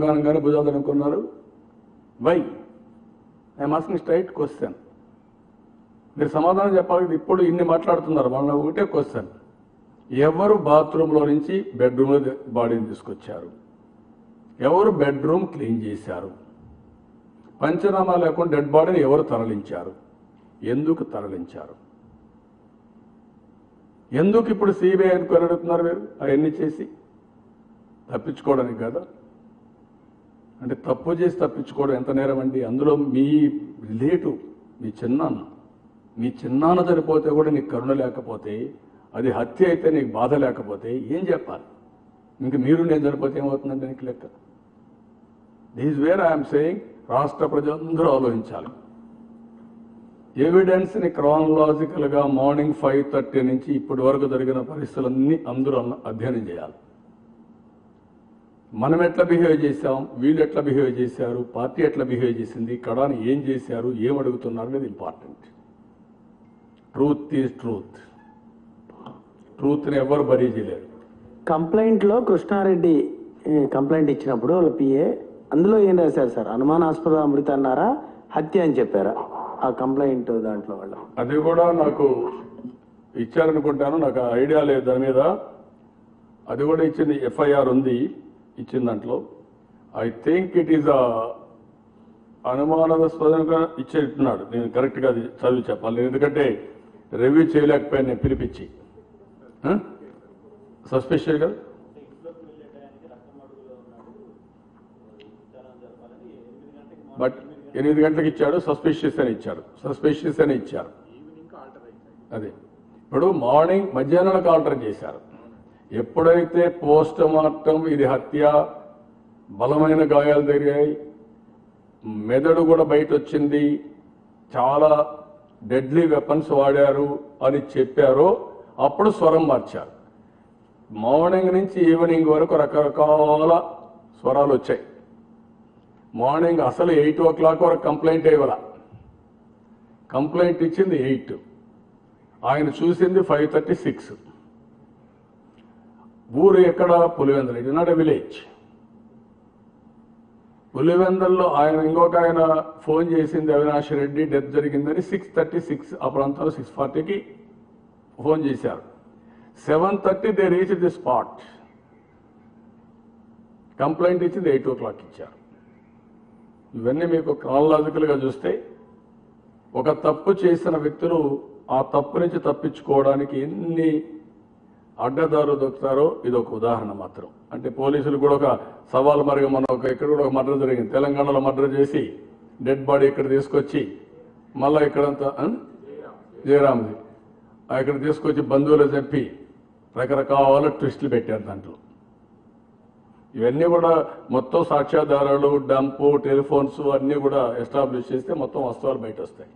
దొంగనగానే భుజాలు అనుకున్నారు why? I ask straight question మీరు సమాధానం చెప్పాలి ఇప్పుడు ఇన్ని మాట్లాడుతున్నారు మన ఒకటే క్వశ్చన్ ఎవరు బాత్రూంలో నుంచి బెడ్రూమ్లో బాడీని తీసుకొచ్చారు? ఎవరు బెడ్రూమ్ క్లీన్ చేశారు? పంచనామా లేకుండా డెడ్ బాడీని ఎవరు తరలించారు? ఎందుకు తరలించారు? ఎందుకు ఇప్పుడు సిబిఐ ఎంక్వైరీ అడుగుతున్నారు మీరు? అవన్నీ చేసి తప్పించుకోవడానికి కదా? అంటే తప్పు చేసి తప్పించుకోవడం ఎంత నేరం అండి? అందులో మీ రిలేటివ్ మీ చిన్నాన్న మీ చిన్నాన్న చనిపోతే కూడా నీకు కరుణ లేకపోతే అది హత్య అయితే నీకు బాధ లేకపోతే ఏం చెప్పాలి? ఇంక మీరు నేను చనిపోతే ఏమవుతుందంటే నీకు లెక్క? దీస్ వేర్ ఐఎమ్ సేయింగ్ రాష్ట్ర ప్రజలందరూ ఆలోచించాలి. ఎవిడెన్స్ని క్రానలాజికల్గా మార్నింగ్ ఫైవ్ థర్టీ నుంచి ఇప్పటి వరకు జరిగిన పరిస్థితులన్నీ అందరూ అధ్యయనం చేయాలి. మనం ఎట్లా బిహేవ్ చేశాం వీళ్ళు ఎట్లా బిహేవ్ చేశారు పార్టీ ఎట్లా బిహేవ్ చేసింది కడాని ఏం చేశారు ఏం అడుగుతున్నారు అనేది ఇంపార్టెంట్ ట్రూత్ ఈజ్ ట్రూత్ ట్రూత్ని ఎవరు బరీ చేయలేరు. కంప్లైంట్లో కృష్ణారెడ్డి కంప్లైంట్ ఇచ్చినప్పుడు వాళ్ళ పిఏ అందులో ఏం రాశారు సార్? అనుమానాస్పద మృతి అన్నారా? హత్య అని చెప్పారా? ఆ కంప్లైంట్ దాంట్లో వాళ్ళు అది కూడా నాకు ఇచ్చారనుకుంటాను నాకు ఐడియా లేదు దాని మీద. అది కూడా ఇచ్చింది ఎఫ్ఐఆర్ ఉంది. ఇచ్చిన దాంట్లో. ఐ థింక్ ఇట్ ఈస్ అనుమానాస్పదంగా ఇచ్చేట్టున్నాడు నేను కరెక్ట్గా అది చదివి చెప్పాలి. ఎందుకంటే రివ్యూ చేయలేకపోయాను నేను పిలిపించి. సస్పెషల్ కదా? బట్ ఎనిమిది గంటలకు ఇచ్చాడు సస్పెషియస్ అని ఇచ్చాడు. సస్పెషియస్ అని ఇచ్చారు. అదే. ఇప్పుడు మార్నింగ్ మధ్యాహ్నానికి ఆల్టర్ చేశారు. ఎప్పుడైతే పోస్ట్ మార్టం ఇది హత్య బలమైన గాయాలు జరిగాయి మెదడు కూడా బయట వచ్చింది చాలా డెడ్లీ వెపన్స్ వాడారు అని చెప్పారో అప్పుడు స్వరం మార్చారు. మార్నింగ్ నుంచి ఈవినింగ్ వరకు రకరకాల స్వరాలు వచ్చాయి. మార్నింగ్ అసలు ఎయిట్ ఓ క్లాక్ వరకు కంప్లైంట్ ఇవ్వాల. కంప్లైంట్ ఇచ్చింది ఎయిట్. ఆయన చూసింది ఫైవ్ థర్టీ సిక్స్. ఊరు ఎక్కడ? Pulivendula. It not a village. పులివెందల్లో ఆయన ఇంకొక ఆయన ఫోన్ చేసింది అవినాష్ రెడ్డి డెత్ జరిగిందని సిక్స్ థర్టీ సిక్స్ ఆ ప్రాంతంలో సిక్స్ ఫార్టీకి ఫోన్ చేశారు. Seven thirty they reach the spot. Complaint ఇచ్చింది ఎయిట్ ఓ క్లాక్ ఇచ్చారు. ఇవన్నీ మీకు క్రానలాజికల్గా చూస్తే ఒక తప్పు చేసిన వ్యక్తులు ఆ తప్పు నుంచి తప్పించుకోవడానికి ఎన్ని అడ్డదారు దొక్కుతారో ఇది ఒక ఉదాహరణ మాత్రం. అంటే పోలీసులు కూడా ఒక సవాల్ మరిగా మన ఒక ఇక్కడ కూడా ఒక మర్డర్ జరిగింది. తెలంగాణలో మర్డర్ చేసి డెడ్ బాడీ ఇక్కడ తీసుకొచ్చి మళ్ళా ఇక్కడంతా జయరామ్ది. ఇక్కడ తీసుకొచ్చి బంధువులు చెప్పి రకరకాల ట్విస్టులు పెట్టారు దాంట్లో. ఇవన్నీ కూడా మొత్తం సాక్ష్యాధారాలు డంపు టెలిఫోన్స్ అన్నీ కూడా ఎస్టాబ్లిష్ చేస్తే మొత్తం వస్తువులు బయట వస్తాయి